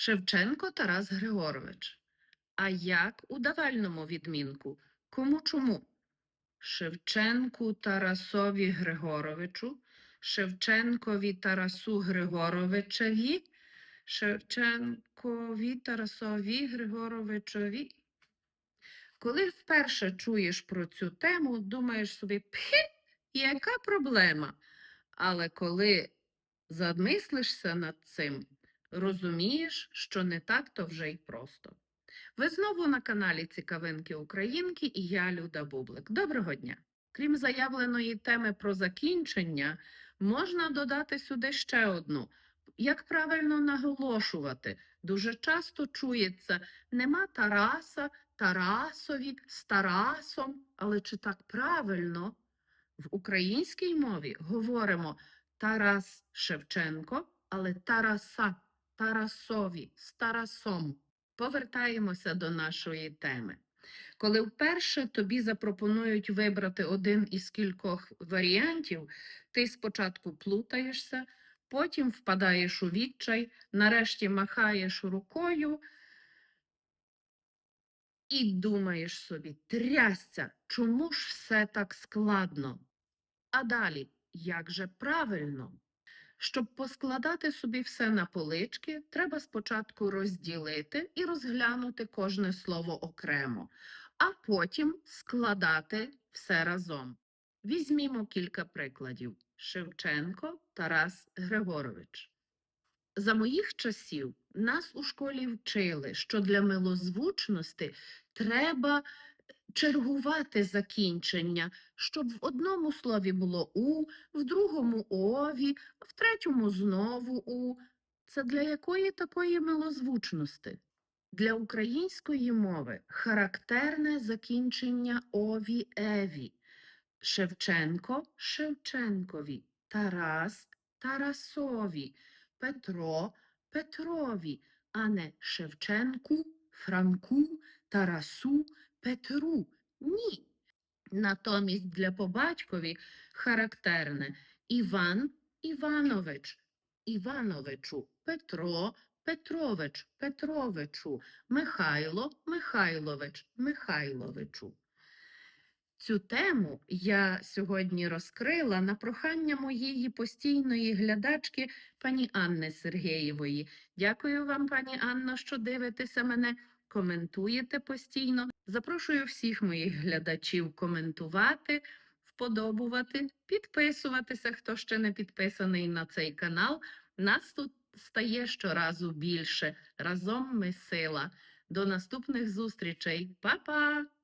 Шевченко Тарас Григорович. А як у давальному відмінку? Кому чому? Шевченку Тарасові Григоровичу, Шевченкові Тарасу Григоровичеві, Шевченкові Тарасові Григоровичові. Коли вперше чуєш про цю тему, думаєш собі, пхе, яка проблема? Але коли замислишся над цим, розумієш, що не так то вже й просто. Ви знову на каналі Цікавинки Українки і я Люда Бублик. Доброго дня! Крім заявленої теми про закінчення, можна додати сюди ще одну. Як правильно наголошувати? Дуже часто чується нема Тараса, Тарасові, з Тарасом, але чи так правильно? В українській мові говоримо Тарас Шевченко, але Тараса, Тарасові, з Тарасом. Повертаємося до нашої теми. Коли вперше тобі запропонують вибрати один із кількох варіантів, ти спочатку плутаєшся, потім впадаєш у відчай, нарешті махаєш рукою і думаєш собі, трясця, чому ж все так складно? А далі, як же правильно? Щоб поскладати собі все на полички, треба спочатку розділити і розглянути кожне слово окремо, а потім складати все разом. Візьмімо кілька прикладів. Шевченко Тарас Григорович. За моїх часів нас у школі вчили, що для милозвучності треба чергувати закінчення, щоб в одному слові було у, в другому ові, в третьому знову у. Це для якої такої милозвучності? Для української мови характерне закінчення ові еві. Шевченко Шевченкові, Тарас Тарасові, Петро Петрові, а не Шевченку, Франку, Тарасу, Петру. Ні. Натомість для побатькові характерне Іван Іванович, Івановичу, Петро Петрович, Петровичу, Михайло Михайлович, Михайловичу. Цю тему я сьогодні розкрила на прохання моєї постійної глядачки пані Анни Сергеєвої. Дякую вам, пані Анно, що дивитеся мене, коментуєте постійно. Запрошую всіх моїх глядачів коментувати, вподобувати, підписуватися, хто ще не підписаний на цей канал. Нас тут стає щоразу більше. Разом ми сила. До наступних зустрічей. Па-па!